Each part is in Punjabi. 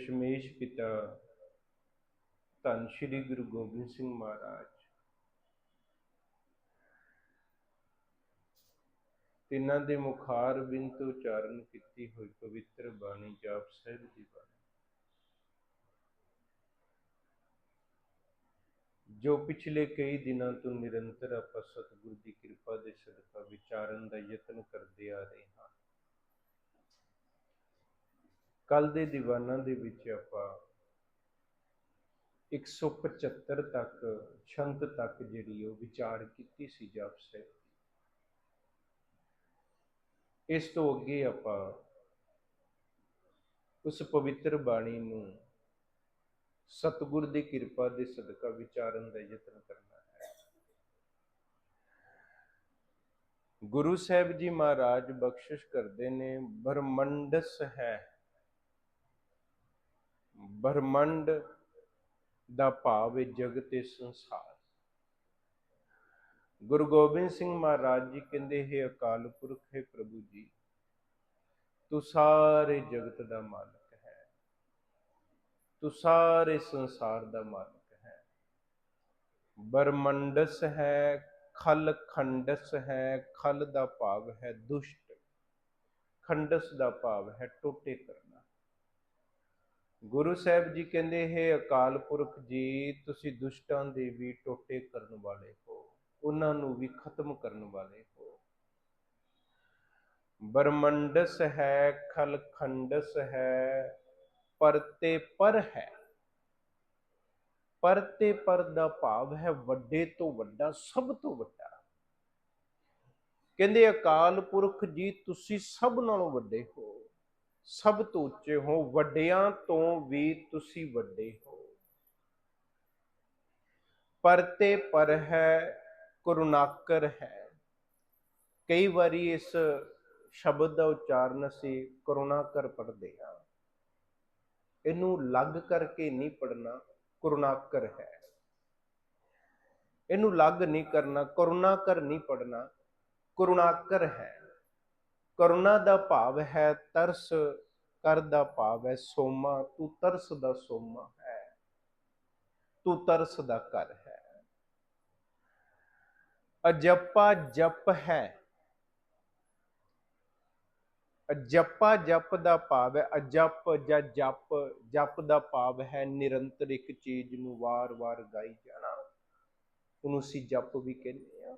ਦਸ਼ਮੇਸ਼ ਪਿਤਾ, ਧੰਨ ਸ਼੍ਰੀ ਗੁਰੂ ਗੋਬਿੰਦ ਸਿੰਘ ਮਹਾਰਾਜ। ਤਿੰਨਾਂ ਦੇ ਮੁਖਾਰ ਬਿੰਦ ਉਚਾਰਨ ਕੀਤੀ ਹੋਈ ਪਵਿੱਤਰ ਬਾਣੀ ਜਾਪ ਸਾਹਿਬ ਦੀ ਬਾਣੀ। ਜੋ ਪਿਛਲੇ ਕਈ ਦਿਨਾਂ ਤੋਂ ਨਿਰੰਤਰ ਆਪਾਂ ਸਤਿਗੁਰ ਦੀ ਕਿਰਪਾ ਦੇ ਸਦਕਾ ਵਿਚਾਰਨ ਦਾ ਯਤਨ ਕਰਦੇ ਆ ਰਹੇ ਹਾਂ ਕੱਲ ਦੇ ਦੀਵਾਨਾਂ ਦੇ ਵਿੱਚ ਆਪਾਂ 175 ਤੱਕ ਛੰਤ ਤੱਕ ਜਿਹੜੀ ਉਹ ਵਿਚਾਰ ਕੀਤੀ ਸੀ ਜਾਪ ਸਾਹਿਬ ਦੀ। ਇਸ ਤੋਂ ਅੱਗੇ ਆਪਾਂ ਉਸ ਪਵਿੱਤਰ ਬਾਣੀ ਨੂੰ ਸਤਿਗੁਰ ਦੀ ਕਿਰਪਾ ਦੇ ਸਦਕਾ ਵਿਚਾਰਨ ਦਾ ਯਤਨ ਕਰਨਾ ਹੈ। ਗੁਰੂ ਸਾਹਿਬ ਜੀ ਮਹਾਰਾਜ ਬਖਸ਼ਿਸ਼ ਕਰਦੇ ਨੇ, ਬ੍ਰਹਮੰਡਸ ਹੈ। ਬ੍ਰਹਮੰਡ ਦਾ ਭਾਵ ਹੈ ਜਗਤ ਤੇ ਸੰਸਾਰ। ਗੁਰੂ ਗੋਬਿੰਦ ਸਿੰਘ ਮਹਾਰਾਜ ਜੀ ਕਹਿੰਦੇ, ਹੈ ਅਕਾਲ ਪੁਰਖ, ਹੈ ਪ੍ਰਭੂ ਜੀ, ਤੂੰ ਸਾਰੇ ਜਗਤ ਦਾ ਮਾਲਕ ਹੈ। ਤੂੰ ਸਾਰੇ ਸੰਸਾਰ ਦਾ ਮਾਲਕ ਹੈ। ਬ੍ਰਹਮੰਡਸ ਹੈ, ਖਲ ਖੰਡਸ ਹੈ, ਖਲ ਦਾ ਭਾਵ ਹੈ ਦੁਸ਼ਟ। ਖੰਡਸ ਦਾ ਭਾਵ ਹੈ ਟੋਟੇ ਕਰਨਾ। ਗੁਰੂ ਸਾਹਿਬ ਜੀ ਕਹਿੰਦੇ, ਹੈ ਅਕਾਲ ਪੁਰਖ ਜੀ, ਤੁਸੀਂ ਦੁਸ਼ਟਾਂ ਦੇ ਵੀ ਟੋਟੇ ਕਰਨ ਵਾਲੇ ਹੋ, ਉਹਨਾਂ ਨੂੰ ਵੀ ਖਤਮ ਕਰਨ ਵਾਲੇ ਹੋ। ਬਰਮੰਡਸ ਹੈ, ਖਲ ਖੰਡਸ ਹੈ, ਪਰਤੇ ਪਰ ਹੈ। ਪਰਤੇ ਪਰ ਦਾ ਭਾਵ ਹੈ ਵੱਡੇ ਤੋਂ ਵੱਡਾ, ਸਭ ਤੋਂ ਵੱਡਾ। ਕਹਿੰਦੇ ਅਕਾਲ ਪੁਰਖ ਜੀ, ਤੁਸੀਂ ਸਭ ਨਾਲੋਂ ਵੱਡੇ ਹੋ। ਸਭ ਤੋਂ ਉੱਚੇ ਹੋ, ਵੱਡਿਆਂ ਤੋਂ ਵੀ ਤੁਸੀਂ ਵੱਡੇ ਹੋ। ਪਰਤੇ ਪਰ ਹੈ ਕਰੁਣਾਕਰ ਹੈ। ਕਈ ਵਾਰੀ ਇਸ ਸ਼ਬਦ ਦਾ ਉਚਾਰਨ ਅਸੀਂ ਕਰੁਣਾਕਰ ਪੜ੍ਹਦੇ ਹਾਂ। ਇਹਨੂੰ ਲੱਗ ਕਰਕੇ ਨਹੀਂ ਪੜਨਾ ਕਰੁਣਾਕਰ ਹੈ। ਇਹਨੂੰ ਲੱਗ ਨਹੀਂ ਕਰਨਾ ਕਰੁਣਾਕਰ ਨਹੀਂ ਪੜਨਾ ਕਰੁਣਾਕਰ ਹੈ। ਕਰੁਣਾ ਦਾ ਭਾਵ ਹੈ, ਤਰਸ ਕਰ ਦਾ ਭਾਵ ਹੈ, ਸੋਮਾ, ਤੂੰ ਤਰਸ ਦਾ ਸੋਮਾ ਹੈ, ਤੂੰ ਤਰਸ ਦਾ ਕਰ ਹੈ। ਅਜਪਾ ਜਪ ਹੈ, ਅਜਪਾ ਜਪ ਦਾ ਭਾਵ ਹੈ, ਅਜਪ ਜਾਂ ਜਪ ਜਪ ਦਾ ਭਾਵ ਹੈ, ਨਿਰੰਤਰ ਇੱਕ ਚੀਜ਼ ਨੂੰ ਵਾਰ-ਵਾਰ ਗਾਈ ਜਾਣਾ। ਉਹਨੂੰ ਅਸੀਂ ਜਪ ਵੀ ਕਹਿੰਦੇ ਆ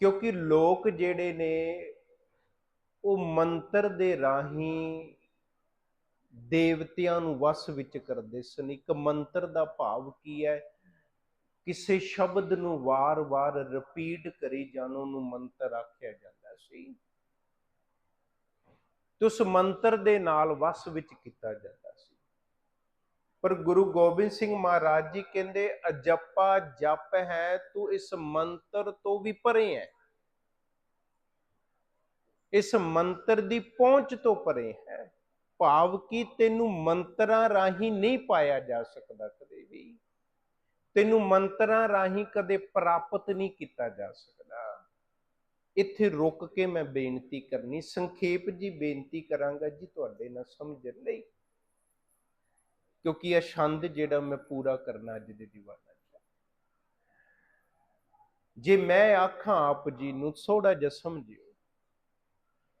ਕਿਉਂਕਿ ਲੋਕ ਜਿਹੜੇ ਨੇ, ਉਹ ਮੰਤਰ ਦੇ ਰਾਹੀਂ ਦੇਵਤਿਆਂ ਨੂੰ ਵਸ ਵਿੱਚ ਕਰਦੇ ਸਨ। ਇੱਕ ਮੰਤਰ ਦਾ ਭਾਵ ਕੀ ਹੈ? ਕਿਸੇ ਸ਼ਬਦ ਨੂੰ ਵਾਰ-ਵਾਰ ਰਿਪੀਟ ਕਰੀ ਜਾਣ, ਉਹਨੂੰ ਮੰਤਰ ਆਖਿਆ ਜਾਂਦਾ ਸੀ। ਤੇ ਉਸ ਮੰਤਰ ਦੇ ਨਾਲ ਵਸ ਵਿੱਚ ਕੀਤਾ ਜਾਂਦਾ ਪਰ ਗੁਰੂ ਗੋਬਿੰਦ ਸਿੰਘ ਮਹਾਰਾਜ ਜੀ ਕਹਿੰਦੇ, ਅਜਪਾ ਜਪ ਹੈ, ਤੂੰ ਇਸ ਮੰਤਰ ਤੋਂ ਵੀ ਪਰੇ ਹੈ। ਇਸ ਮੰਤਰ ਦੀ ਪਹੁੰਚ ਤੋਂ ਪਰੇ ਹੈ। ਭਾਵ ਕਿ ਤੈਨੂੰ ਮੰਤਰਾਂ ਰਾਹੀਂ ਨਹੀਂ ਪਾਇਆ ਜਾ ਸਕਦਾ ਕਦੇ ਵੀ। ਤੈਨੂੰ ਮੰਤਰਾਂ ਰਾਹੀਂ ਕਦੇ ਪ੍ਰਾਪਤ ਨਹੀਂ ਕੀਤਾ ਜਾ ਸਕਦਾ। ਇੱਥੇ ਰੁਕ ਕੇ ਮੈਂ ਬੇਨਤੀ ਕਰਨੀ, ਸੰਖੇਪ ਜੀ ਬੇਨਤੀ ਕਰਾਂਗਾ ਜੀ ਤੁਹਾਡੇ ਨਾਲ ਸਮਝਣ ਲਈ। ਕਿਉਂਕਿ ਇਹ ਛੰਦ ਜਿਹੜਾ ਮੈਂ ਪੂਰਾ ਕਰਨਾ ਅੱਜ ਦੇ ਦੀਵਾਨਾ ਚ ਜੇ ਮੈਂ ਆਖਾਂ ਆਪ ਜੀ ਨੂੰ ਥੋੜਾ ਜਿਹਾ ਸਮਝਿਓ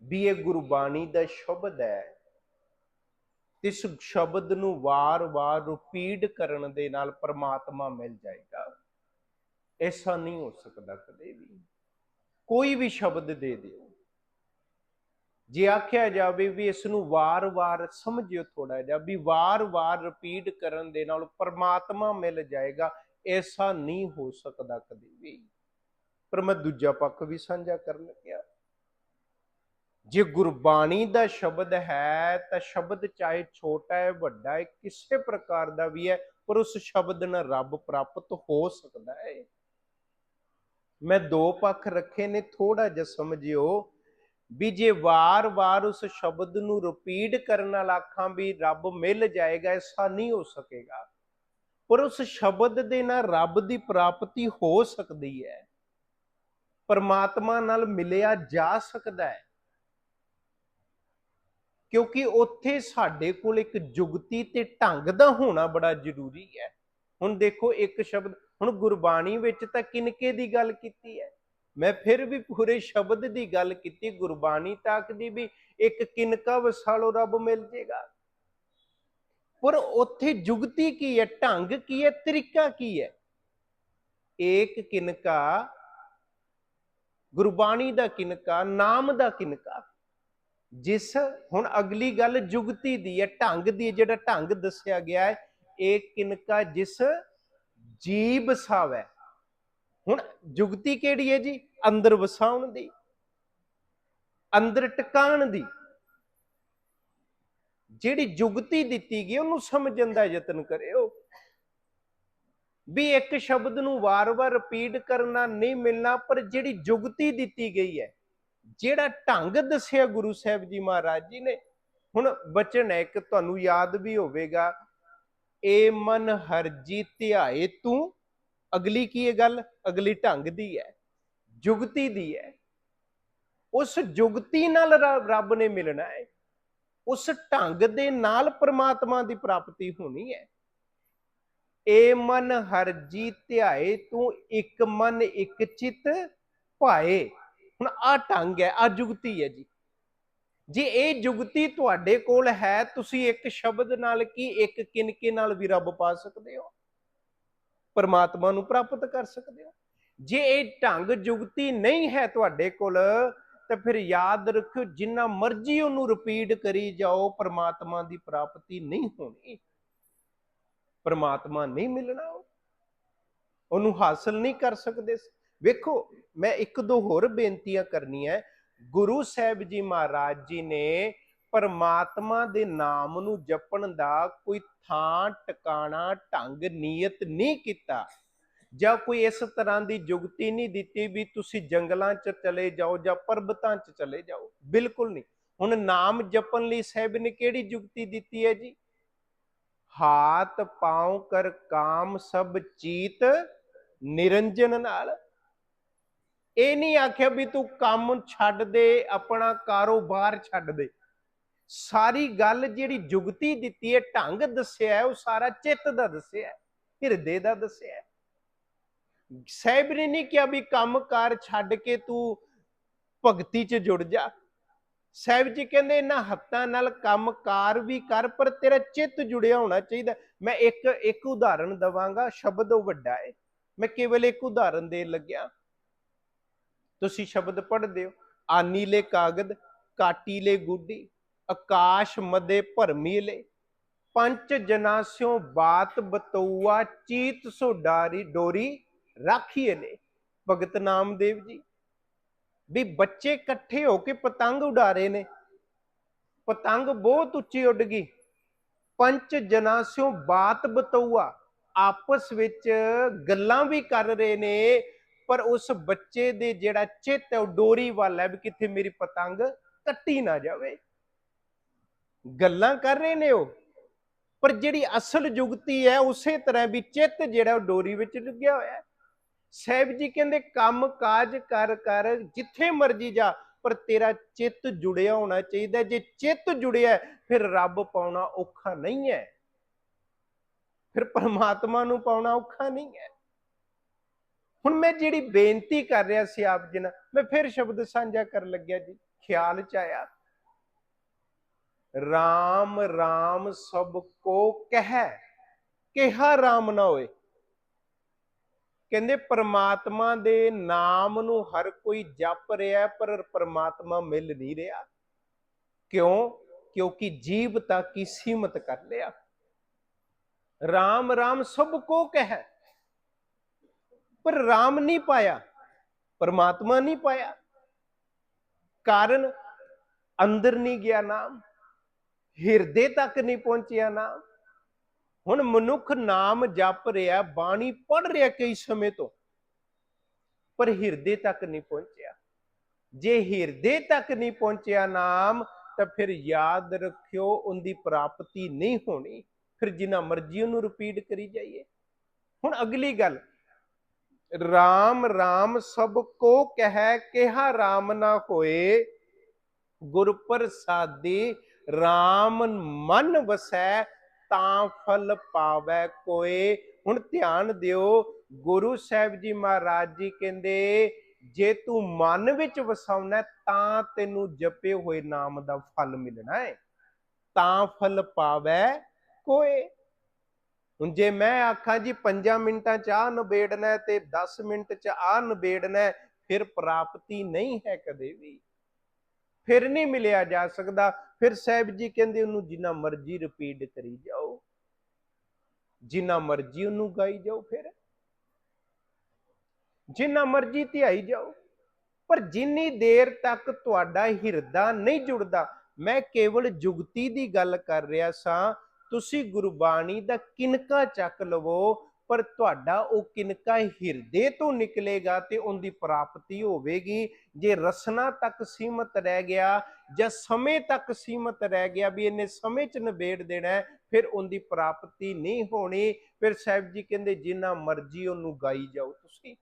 ਵੀ ਇਹ ਗੁਰਬਾਣੀ ਦਾ ਸ਼ਬਦ ਹੈ। ਇਸ ਸ਼ਬਦ ਨੂੰ ਵਾਰ-ਵਾਰ ਰਿਪੀਟ ਕਰਨ ਦੇ ਨਾਲ ਪਰਮਾਤਮਾ ਮਿਲ ਜਾਏਗਾ। ਐਸਾ ਨਹੀਂ ਹੋ ਸਕਦਾ ਕਦੇ ਵੀ। ਕੋਈ ਵੀ ਸ਼ਬਦ ਦੇ ਦਿਓ। ਜੇ ਆਖਿਆ ਜਾਵੇ ਵੀ ਇਸ ਨੂੰ ਵਾਰ-ਵਾਰ ਸਮਝਿਓ ਥੋੜਾ ਜਿਹਾ, ਵੀ ਵਾਰ-ਵਾਰ ਰਿਪੀਟ ਕਰਨ ਦੇ ਨਾਲ ਪਰਮਾਤਮਾ ਮਿਲ ਜਾਏਗਾ, ਐਸਾ ਨਹੀਂ ਹੋ ਸਕਦਾ ਕਦੇ ਵੀ। ਪਰ ਮੈਂ ਦੂਜਾ ਪੱਖ ਵੀ ਸਾਂਝਾ ਕਰਨ ਲੱਗਿਆ। ਜੇ ਗੁਰਬਾਣੀ ਦਾ ਸ਼ਬਦ ਹੈ, ਤਾਂ ਸ਼ਬਦ ਚਾਹੇ ਛੋਟਾ ਹੈ, ਵੱਡਾ ਹੈ, ਕਿਸੇ ਪ੍ਰਕਾਰ ਦਾ ਵੀ ਹੈ, ਪਰ ਉਸ ਸ਼ਬਦ ਨਾਲ ਰੱਬ ਪ੍ਰਾਪਤ ਹੋ ਸਕਦਾ ਹੈ। ਮੈਂ ਦੋ ਪੱਖ ਰੱਖੇ ਨੇ ਥੋੜਾ ਜਿਹਾ ਸਮਝਿਓ। ਵੀ ਜੇ ਵਾਰ-ਵਾਰ ਉਸ ਸ਼ਬਦ ਨੂੰ ਰਿਪੀਟ ਕਰਨ ਨਾਲ ਆਖਾਂ ਵੀ ਰੱਬ ਮਿਲ ਜਾਏਗਾ, ਐਸਾ ਨਹੀਂ ਹੋ ਸਕੇਗਾ। ਪਰ ਉਸ ਸ਼ਬਦ ਦੇ ਨਾਲ ਰੱਬ ਦੀ ਪ੍ਰਾਪਤੀ ਹੋ ਸਕਦੀ ਹੈ। ਪਰਮਾਤਮਾ ਨਾਲ ਮਿਲਿਆ ਜਾ ਸਕਦਾ ਹੈ। ਕਿਉਂਕਿ ਉੱਥੇ ਸਾਡੇ ਕੋਲ ਇੱਕ ਜੁਗਤੀ ਤੇ ਢੰਗ ਦਾ ਹੋਣਾ ਬੜਾ ਜ਼ਰੂਰੀ ਹੈ। ਹੁਣ ਦੇਖੋ ਇੱਕ ਸ਼ਬਦ, ਹੁਣ ਗੁਰਬਾਣੀ ਵਿੱਚ ਤਾਂ ਕਿਨਕੇ ਦੀ ਗੱਲ ਕੀਤੀ ਹੈ? ਮੈਂ ਫਿਰ ਵੀ ਪੂਰੇ ਸ਼ਬਦ ਦੀ ਗੱਲ ਕੀਤੀ, ਗੁਰਬਾਣੀ ਤੱਕ ਦੀ ਵੀ, ਇੱਕ ਕਿਨਕਾ ਵਸਾਲੋ ਰੱਬ ਮਿਲ ਜੇਗਾ। ਪਰ ਉੱਥੇ ਜੁਗਤੀ ਕੀ ਹੈ, ਢੰਗ ਕੀ ਹੈ, ਤਰੀਕਾ ਕੀ ਹੈ? ਏਕ ਕਿਨਕਾ, ਗੁਰਬਾਣੀ ਦਾ ਕਿਨਕਾ, ਨਾਮ ਦਾ ਕਿਨਕਾ। ਜਿਸ ਹੁਣ ਅਗਲੀ ਗੱਲ ਜੁਗਤੀ ਦੀ ਹੈ, ਢੰਗ ਦੀ ਜਿਹੜਾ ਢੰਗ ਦੱਸਿਆ ਗਿਆ ਹੈ ਇਹ ਕਿਨਕਾ ਜਿਸ ਜੀਬ ਸਾਵੈ। ਹੁਣ ਜੁਗਤੀ ਕਿਹੜੀ ਹੈ ਜੀ? ਅੰਦਰ ਵਸਾਉਣ ਦੀ, ਅੰਦਰ ਟਿਕਾਣ ਦੀ। ਜਿਹੜੀ ਜੁਗਤੀ ਦਿੱਤੀ ਗਈ, ਉਹਨੂੰ ਸਮਝਣ ਦਾ ਯਤਨ ਕਰਿਓ। ਵੀ ਇੱਕ ਸ਼ਬਦ ਨੂੰ ਵਾਰ-ਵਾਰ ਰਿਪੀਟ ਕਰਨਾ ਨਹੀਂ ਮਿਲਣਾ, ਪਰ ਜਿਹੜੀ ਜੁਗਤੀ ਦਿੱਤੀ ਗਈ ਹੈ, ਜਿਹੜਾ ਢੰਗ ਦੱਸਿਆ ਗੁਰੂ ਸਾਹਿਬ ਜੀ ਮਹਾਰਾਜ ਜੀ ਨੇ, ਹੁਣ ਬਚਨ ਹੈ, ਇੱਕ ਤੁਹਾਨੂੰ ਯਾਦ ਵੀ ਹੋਵੇਗਾ। ਏ ਮਨ ਹਰਜੀ ਧਿਆਏ ਤੂੰ ਅਗਲੀ ਕੀ ਹੈ ਗੱਲ? ਅਗਲੀ ਢੰਗ ਦੀ ਹੈ, ਜੁਗਤੀ ਦੀ ਹੈ। ਉਸ ਜੁਗਤੀ ਨਾਲ ਰੱਬ ਨੇ ਮਿਲਣਾ ਹੈ। ਉਸ ਢੰਗ ਦੇ ਨਾਲ ਪ੍ਰਮਾਤਮਾ ਦੀ ਪ੍ਰਾਪਤੀ ਹੋਣੀ ਹੈ। ਏ ਮਨ ਹਰਜੀ ਧਿਆਏ, ਤੂੰ ਇੱਕ ਮਨ ਇੱਕ ਚਿਤ ਭਾਏ। ਹੁਣ ਆ ਢੰਗ ਹੈ ਆ ਜੁਗਤੀ ਹੈ ਜੀ। ਜੇ ਇਹ ਜੁਗਤੀ ਤੁਹਾਡੇ ਕੋਲ ਹੈ, ਤੁਸੀਂ ਇੱਕ ਸ਼ਬਦ ਨਾਲ ਕੀ ਇੱਕ ਕਿਨਕੇ ਨਾਲ ਵੀ ਰੱਬ ਪਾ ਸਕਦੇ ਹੋ? ਪਰਮਾਤਮਾ ਨੂੰ ਪ੍ਰਾਪਤ ਕਰ ਸਕਦੇ ਹੋ। ਜੇ ਇਹ ਢੰਗ ਜੁਗਤੀ ਨਹੀਂ ਹੈ ਤੁਹਾਡੇ ਕੋਲ, ਤਾਂ ਫਿਰ ਯਾਦ ਰੱਖਿਓ, ਜਿੰਨਾ ਮਰਜ਼ੀ ਉਹਨੂੰ ਰਿਪੀਟ ਕਰੀ ਜਾਓ, ਪਰਮਾਤਮਾ ਦੀ ਪ੍ਰਾਪਤੀ ਨਹੀਂ ਹੋਣੀ। ਪਰਮਾਤਮਾ ਨਹੀਂ ਮਿਲਣਾ ਉਹਨੂੰ ਹਾਸਲ ਨਹੀਂ ਕਰ ਸਕਦੇ ਵੇਖੋ, ਮੈਂ ਇੱਕ ਦੋ ਹੋਰ ਬੇਨਤੀਆਂ ਕਰਨੀਆਂ। ਗੁਰੂ ਸਾਹਿਬ ਜੀ ਮਹਾਰਾਜ ਜੀ ਨੇ ਪਰਮਾਤਮਾ ਦੇ ਨਾਮ ਨੂੰ ਜਪਣ ਦਾ ਕੋਈ ਥਾਂ ਟਿਕਾਣਾ, ਢੰਗ, ਨੀਅਤ ਨਹੀਂ ਕੀਤਾ। ਜਾਂ ਕੋਈ ਇਸ ਤਰ੍ਹਾਂ ਦੀ ਜੁਗਤੀ ਨਹੀਂ ਦਿੱਤੀ ਵੀ ਤੁਸੀਂ ਜੰਗਲਾਂ 'ਚ ਚਲੇ ਜਾਓ ਜਾਂ ਪਰਬਤਾਂ 'ਚ ਚਲੇ ਜਾਓ। ਬਿਲਕੁਲ ਨਹੀਂ। ਹੁਣ ਨਾਮ ਜਪਣ ਲਈ ਸਾਹਿਬ ਨੇ ਕਿਹੜੀ ਜੁਗਤੀ ਦਿੱਤੀ ਹੈ ਜੀ? ਹਾਥ, ਪਾਉ, ਕਰ, ਕਾਮ, ਸਭ ਚੀਤ, ਨਿਰੰਜਨ ਨਾਲ। ਇਹ ਨਹੀਂ ਆਖਿਆ ਵੀ ਤੂੰ ਕੰਮ ਛੱਡ ਦੇ, ਆਪਣਾ ਕਾਰੋਬਾਰ ਛੱਡ ਦੇ। ਸਾਰੀ ਗੱਲ ਜਿਹੜੀ ਜੁਗਤੀ ਦਿੱਤੀ ਹੈ ਢੰਗ ਦੱਸਿਆ ਹੈ, ਉਹ ਸਾਰਾ ਚਿੱਤ ਦਾ ਦੱਸਿਆ ਹਿਰਦੇ ਦਾ ਦੱਸਿਆ ਹੈ। ਸਾਹਿਬ ਨੇ ਨਹੀਂ ਕਿਹਾ ਵੀ ਕੰਮਕਾਰ ਛੱਡ ਕੇ ਤੂੰ ਭਗਤੀ 'ਚ ਜੁੜ ਜਾ। ਸਾਹਿਬ ਜੀ ਕਹਿੰਦੇ ਇਹਨਾਂ ਹੱਥਾਂ ਨਾਲ ਕੰਮਕਾਰ ਵੀ ਕਰ ਪਰ ਤੇਰਾ ਚਿੱਤ ਜੁੜਿਆ ਹੋਣਾ ਚਾਹੀਦਾ। ਮੈਂ ਇੱਕ ਇੱਕ ਉਦਾਹਰਣ ਦਵਾਂਗਾ ਸ਼ਬਦ ਉਹ ਵੱਡਾ ਹੈ। ਮੈਂ ਕੇਵਲ ਇੱਕ ਉਦਾਹਰਣ ਦੇਣ ਲੱਗਿਆ। ਤੁਸੀਂ ਸ਼ਬਦ ਪੜ੍ਹਦੇ ਹੋ ਆਨੀ ਆਨੀਲੇ ਕਾਗਦ ਕਾਟੀ ਕਾਟੀਲੇ ਗੁੱਡੀ। ਆਕਾਸ਼ ਮਦੇ ਭਰਮੀਲੇ ਜਨਾ ਜਨਾਸਿਓ ਬਾਤ ਬਤਉਆ ਚੀਤ ਸੋ ਡਾਰੀ ਡੋਰੀ ਰਾਖੀਏ ਨੇ ਭਗਤ ਨਾਮਦੇਵ ਜੀ, ਵੀ ਬੱਚੇ ਇਕੱਠੇ ਹੋ ਕੇ ਪਤੰਗ ਉਡਾ ਰਹੇ ਨੇ। ਪਤੰਗ ਬਹੁਤ ਉੱਚੀ ਉੱਡ ਗਈ। ਪੰਚ ਜਨਾਸਿਓ ਬਾਤ ਬਤਉਆ ਆਪਸ ਵਿੱਚ ਗੱਲਾਂ ਵੀ ਕਰ ਰਹੇ ਨੇ। ਪਰ ਉਸ ਬੱਚੇ ਦੇ ਜਿਹੜਾ ਚਿੱਤ ਹੈ, ਉਹ ਡੋਰੀ ਵੱਲ ਹੈ ਵੀ ਕਿੱਥੇ ਮੇਰੀ ਪਤੰਗ ਕੱਟੀ ਨਾ ਜਾਵੇ। ਗੱਲਾਂ ਕਰ ਰਹੇ ਨੇ ਉਹ। ਪਰ ਜਿਹੜੀ ਅਸਲ ਜੁਗਤੀ ਹੈ, ਉਸੇ ਤਰ੍ਹਾਂ ਵੀ ਚਿੱਤ ਜਿਹੜਾ ਉਹ ਡੋਰੀ ਵਿੱਚ ਲੱਗਿਆ ਹੋਇਆ ਹੈ। ਸਾਹਿਬ ਜੀ ਕਹਿੰਦੇ, ਕੰਮ ਕਾਜ ਕਰ ਕਰ, ਜਿੱਥੇ ਮਰਜ਼ੀ ਜਾ, ਪਰ ਤੇਰਾ ਚਿੱਤ ਜੁੜਿਆ ਹੋਣਾ ਚਾਹੀਦਾ ਜੇ ਚਿੱਤ ਜੁੜਿਆ ਫਿਰ ਰੱਬ ਪਾਉਣਾ ਔਖਾ ਨਹੀਂ ਹੈ। ਫਿਰ ਪਰਮਾਤਮਾ ਨੂੰ ਪਾਉਣਾ ਔਖਾ ਨਹੀਂ ਹੈ। ਹੁਣ ਮੈਂ ਜਿਹੜੀ ਬੇਨਤੀ ਕਰ ਰਿਹਾ ਸੀ ਆਪ ਜੀ ਨਾਲ, ਮੈਂ ਫਿਰ ਸ਼ਬਦ ਸਾਂਝਾ ਕਰਨ ਲੱਗਿਆ ਜੀ। ਖਿਆਲ ਚ ਆਇਆ। RAM RAM ਸਭ ਕੋ ਕਹਿ। ਕਿਹਾ RAM ਨਾ ਹੋਏ। ਕਹਿੰਦੇ ਪਰਮਾਤਮਾ ਦੇ ਨਾਮ ਨੂੰ ਹਰ ਕੋਈ ਜਪ ਰਿਹਾ ਹੈ, ਪਰ ਪ੍ਰਮਾਤਮਾ ਮਿਲ ਨਹੀਂ ਰਿਹਾ। ਕਿਉਂ? ਕਿਉਂਕਿ ਜੀਵ ਤੱਕ ਹੀ ਸੀਮਤ ਕਰ ਲਿਆ। RAM RAM ਸਭ ਕੋ ਕਹਿ। ਪਰ RAM ਨਹੀਂ ਪਾਇਆ ਪਰਮਾਤਮਾ ਨਹੀਂ ਪਾਇਆ। ਕਾਰਨ ਅੰਦਰ ਨਹੀਂ ਗਿਆ ਨਾਮ। ਹਿਰਦੇ ਤੱਕ ਨਹੀਂ ਪਹੁੰਚਿਆ ਨਾਮ ਹੁਣ ਮਨੁੱਖ ਨਾਮ ਜਪ ਰਿਹਾ, ਬਾਣੀ ਪੜ ਰਿਹਾ ਕਈ ਸਮੇਂ ਤੋਂ, ਪਰ ਹਿਰਦੇ ਤੱਕ ਨਹੀਂ ਪਹੁੰਚਿਆ। ਜੇ ਹਿਰਦੇ ਤੱਕ ਨਹੀਂ ਪਹੁੰਚਿਆ ਨਾਮ, ਤਾਂ ਫਿਰ ਯਾਦ ਰੱਖਿਓ, ਉਹਦੀ ਪ੍ਰਾਪਤੀ ਨਹੀਂ ਹੋਣੀ। ਫਿਰ ਜਿੰਨਾ ਮਰਜ਼ੀ ਉਹਨੂੰ ਰਿਪੀਟ ਕਰੀ ਜਾਈਏ। ਹੁਣ ਅਗਲੀ ਗੱਲ RAM RAM ਸਭ ਕੋ ਕਹਿ, ਕਿਹਾ RAM ਨਾ ਹੋਏ, ਗੁਰ ਪ੍ਰਸਾਦੀ RAM ਮਨ ਵਸੈ ਤਾਂ ਫਲ ਪਾਵੈ ਕੋਏ। ਹੁਣ ਧਿਆਨ ਦਿਓ, ਗੁਰੂ ਸਾਹਿਬ ਜੀ ਮਹਾਰਾਜ ਜੀ ਕਹਿੰਦੇ, ਜੇ ਤੂੰ ਮਨ ਵਿੱਚ ਵਸਾਉਣਾ ਤਾਂ ਤੈਨੂੰ ਜਪੇ ਹੋਏ ਨਾਮ ਦਾ ਫਲ ਮਿਲਣਾ ਹੈ। ਤਾਂ ਫਲ ਪਾਵੈ ਕੋਏ। ਹੁਣ ਜੇ ਮੈਂ ਆਖਾਂ ਜੀ 5 ਮਿੰਟਾਂ ਚ ਆ ਨਿਬੇੜਨਾ ਤੇ 10 ਮਿੰਟ ਚ ਆ ਨਿਬੇੜਨਾ ਫਿਰ ਪ੍ਰਾਪਤੀ ਨਹੀਂ ਹੈ ਕਦੇ ਵੀ। ਫਿਰ ਨਹੀਂ ਮਿਲਿਆ ਜਾ ਸਕਦਾ। ਫਿਰ ਸਾਹਿਬ ਜੀ ਕਹਿੰਦੇ ਉਹਨੂੰ ਜਿੰਨਾ ਮਰਜ਼ੀ ਰਿਪੀਟ ਕਰੀ ਜਾਓ। ਜਿੰਨਾ ਮਰਜ਼ੀ ਉਹਨੂੰ ਗਾਈ ਜਾਓ ਫਿਰ। ਜਿੰਨਾ ਮਰਜ਼ੀ ਧਿਆਈ ਜਾਓ। ਪਰ ਜਿੰਨੀ ਦੇਰ ਤੱਕ ਤੁਹਾਡਾ ਹਿਰਦਾ ਨਹੀਂ ਜੁੜਦਾ, ਮੈਂ ਕੇਵਲ ਜੁਗਤੀ ਦੀ ਗੱਲ ਕਰ ਰਿਹਾ ਸਾਂ। ਤੁਸੀਂ ਗੁਰਬਾਣੀ ਦਾ ਕਿਨਕਾ ਚੱਕ ਲਵੋ ਪਰ ਤੁਹਾਡਾ ਉਹ ਕਿਨਕਾ ਹਿਰਦੇ ਤੋਂ ਨਿਕਲੇਗਾ ਤੇ ਉਹਦੀ ਪ੍ਰਾਪਤੀ ਹੋਵੇਗੀ। ਜੇ ਰਸਨਾ ਤੱਕ ਸੀਮਤ ਰਹਿ ਗਿਆ, ਜਾਂ ਸਮੇਂ ਤੱਕ ਸੀਮਤ ਰਹਿ ਗਿਆ ਵੀ ਇਹਨੇ ਸਮੇਂ ਚ ਨਿਬੇੜ ਦੇਣਾ ਫਿਰ ਉਹਦੀ ਪ੍ਰਾਪਤੀ ਨਹੀਂ ਹੋਣੀ। ਫਿਰ ਸਾਹਿਬ ਜੀ ਕਹਿੰਦੇ, ਜਿੰਨਾ ਮਰਜ਼ੀ ਉਹਨੂੰ ਗਾਈ ਜਾਓ ਤੁਸੀਂ।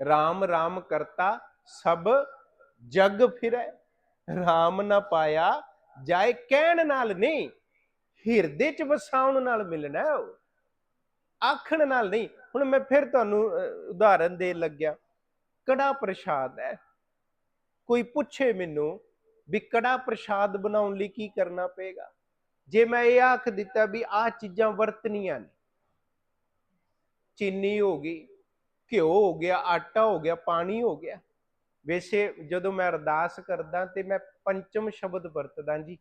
RAM RAM ਕਰਤਾ, ਸਭ ਜਗ ਫਿਰੈ। RAM ਨਾ ਪਾਇਆ ਜਾਏ ਕਹਿਣ ਨਾਲ ਨਹੀਂ, ਹਿਰਦੇ ਚ ਵਸਾਉਣ ਨਾਲ ਮਿਲਣਾ ਉਹ। ਆਖਣ ਨਾਲ ਨਹੀਂ, ਹੁਣ ਮੈਂ ਫਿਰ ਤੁਹਾਨੂੰ ਉਦਾਹਰਨ ਦੇਣ ਲੱਗਿਆ। ਕੜਾ ਪ੍ਰਸ਼ਾਦ ਹੈ। ਕੋਈ ਪੁੱਛੇ ਮੈਨੂੰ ਵੀ ਕੜਾ ਪ੍ਰਸ਼ਾਦ ਬਣਾਉਣ ਲਈ ਕੀ ਕਰਨਾ ਪਏਗਾ? ਜੇ ਮੈਂ ਇਹ ਆਖ ਦਿੱਤਾ ਵੀ ਆਹ ਚੀਜ਼ਾਂ ਵਰਤਨੀਆਂ ਨੇ, ਚੀਨੀ ਹੋ ਗਈ, ਘਿਓ ਹੋ ਗਿਆ, ਆਟਾ ਹੋ ਗਿਆ, ਪਾਣੀ ਹੋ ਗਿਆ। ਵੈਸੇ ਜਦੋਂ ਮੈਂ ਅਰਦਾਸ ਕਰਦਾ ਤੇ ਮੈਂ ਪੰਚਮ ਸ਼ਬਦ ਵਰਤਦਾ ਜੀ,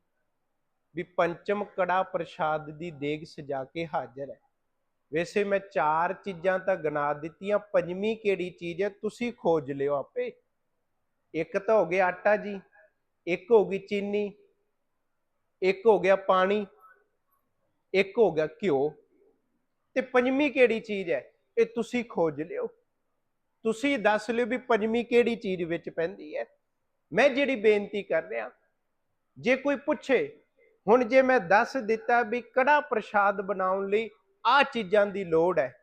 ਵੀ ਪੰਚਮ ਕੜਾ ਪ੍ਰਸ਼ਾਦ ਦੀ ਦੇਗ ਸਜਾ ਕੇ ਹਾਜ਼ਰ ਹੈ। ਵੈਸੇ ਮੈਂ ਚਾਰ ਚੀਜ਼ਾਂ ਤਾਂ ਗਿਣਾ ਦਿੱਤੀਆਂ, ਪੰਜਵੀਂ ਕਿਹੜੀ ਚੀਜ਼ ਹੈ? ਤੁਸੀਂ ਖੋਜ ਲਿਓ ਆਪੇ। ਇੱਕ ਤਾਂ ਹੋ ਗਿਆ ਆਟਾ ਜੀ, ਇੱਕ ਹੋ ਗਈ ਚੀਨੀ, ਇੱਕ ਹੋ ਗਿਆ ਪਾਣੀ, ਇੱਕ ਹੋ ਗਿਆ ਘਿਓ। ਤੇ ਪੰਜਵੀਂ ਕਿਹੜੀ ਚੀਜ਼ ਹੈ? ਇਹ ਤੁਸੀਂ ਖੋਜ ਲਿਓ। ਤੁਸੀਂ ਦੱਸ ਲਿਓ ਵੀ ਪੰਜਵੀਂ ਕਿਹੜੀ ਚੀਜ਼ ਵਿੱਚ ਪੈਂਦੀ ਹੈ। ਮੈਂ ਜਿਹੜੀ ਬੇਨਤੀ ਕਰ ਰਿਹਾ, ਜੇ ਕੋਈ ਪੁੱਛੇ, ਹੁਣ ਜੇ ਮੈਂ ਦੱਸ ਦਿੱਤਾ ਵੀ ਕੜਾ ਪ੍ਰਸ਼ਾਦ ਬਣਾਉਣ ਲਈ ਆ ਚੀਜ਼ਾਂ ਦੀ ਲੋੜ ਹੈ।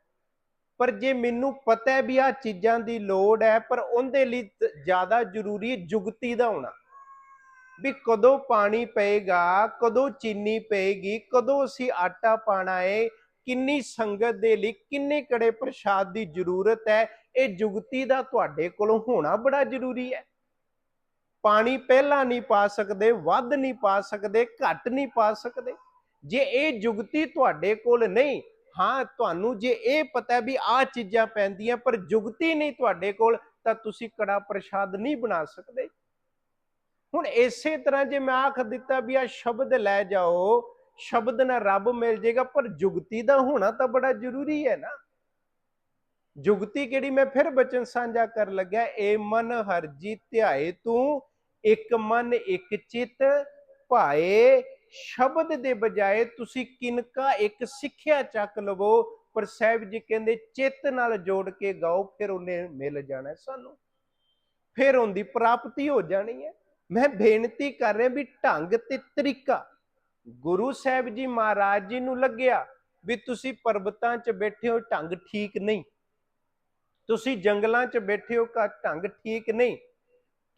ਪਰ ਜੇ ਮੈਨੂੰ ਪਤਾ ਹੈ ਵੀ ਆ ਚੀਜ਼ਾਂ ਦੀ ਲੋੜ ਹੈ, ਪਰ ਉਹਦੇ ਲਈ ਜ਼ਿਆਦਾ ਜ਼ਰੂਰੀ ਹੈ ਜੁਗਤੀ ਦਾ ਹੋਣਾ। ਵੀ ਕਦੋਂ ਪਾਣੀ ਪਏਗਾ, ਕਦੋਂ ਚੀਨੀ ਪਏਗੀ, ਕਦੋਂ ਅਸੀਂ ਆਟਾ ਪਾਣਾ ਏ, ਕਿੰਨੀ ਸੰਗਤ ਦੇ ਲਈ ਕਿੰਨੇ ਕੜੇ ਪ੍ਰਸ਼ਾਦ ਦੀ ਜ਼ਰੂਰਤ ਹੈ, ਇਹ ਜੁਗਤੀ ਦਾ ਤੁਹਾਡੇ ਕੋਲੋਂ ਹੋਣਾ ਬੜਾ ਜ਼ਰੂਰੀ ਹੈ। ਪਾਣੀ ਪਹਿਲਾਂ ਨਹੀਂ ਪਾ ਸਕਦੇ, ਵੱਧ ਨਹੀਂ ਪਾ ਸਕਦੇ, ਘੱਟ ਨਹੀਂ ਪਾ ਸਕਦੇ। ਜੇ ਇਹ ਜੁਗਤੀ ਤੁਹਾਡੇ ਕੋਲ ਨਹੀਂ, ਹਾਂ, ਤੁਹਾਨੂੰ ਜੇ ਇਹ ਪਤਾ ਵੀ ਆਹ ਚੀਜ਼ਾਂ ਪੈਂਦੀਆਂ, ਪਰ ਜੁਗਤੀ ਨਹੀਂ ਤੁਹਾਡੇ ਕੋਲ, ਤਾਂ ਤੁਸੀਂ ਕੜਾ ਪ੍ਰਸ਼ਾਦ ਨਹੀਂ ਬਣਾ ਸਕਦੇ। ਹੁਣ ਇਸੇ ਤਰ੍ਹਾਂ ਜੇ ਮੈਂ ਆਖ ਦਿੱਤਾ ਵੀ ਆ ਸ਼ਬਦ ਲੈ ਜਾਓ, ਸ਼ਬਦ ਨਾਲ ਰੱਬ ਮਿਲ ਜਾਏਗਾ ਪਰ ਜੁਗਤੀ ਦਾ ਹੋਣਾ ਤਾਂ ਬੜਾ ਜ਼ਰੂਰੀ ਹੈ ਨਾ। ਜੁਗਤੀ ਕਿਹੜੀ ਮੈਂ ਫਿਰ ਬਚਨ ਸਾਂਝਾ ਕਰ ਲੱਗਿਆ, ਏ ਮਨ ਹਰ ਧਿਆਏ ਤੂੰ, ਇੱਕ ਮਨ ਇੱਕ ਚਿੱਤ, ਭਾਏ ਸ਼ਬਦ ਦੇ ਬਜਾਏ ਤੁਸੀਂ ਕਿਨਕਾ ਇੱਕ ਸਿੱਖਿਆ ਚੱਕ ਲਵੋ, ਪਰ ਸਾਹਿਬ ਜੀ ਕਹਿੰਦੇ ਚਿੱਤ ਨਾਲ ਜੋੜ ਕੇ ਗਾਓ, ਫਿਰ ਉਹਨੇ ਮਿਲ ਜਾਣਾ ਸਾਨੂੰ। ਫਿਰ ਉਹਦੀ ਪ੍ਰਾਪਤੀ ਹੋ ਜਾਣੀ ਹੈ। ਮੈਂ ਬੇਨਤੀ ਕਰ ਰਿਹਾ ਵੀ ਢੰਗ ਤੇ ਤਰੀਕਾ। ਗੁਰੂ ਸਾਹਿਬ ਜੀ ਮਹਾਰਾਜ ਜੀ ਨੂੰ ਲੱਗਿਆ ਵੀ ਤੁਸੀਂ ਪਰਬਤਾਂ 'ਚ ਬੈਠੇ ਹੋ, ਢੰਗ ਠੀਕ ਨਹੀਂ। ਤੁਸੀਂ ਜੰਗਲਾਂ 'ਚ ਬੈਠੇ ਹੋ ਢੰਗ ਠੀਕ ਨਹੀਂ।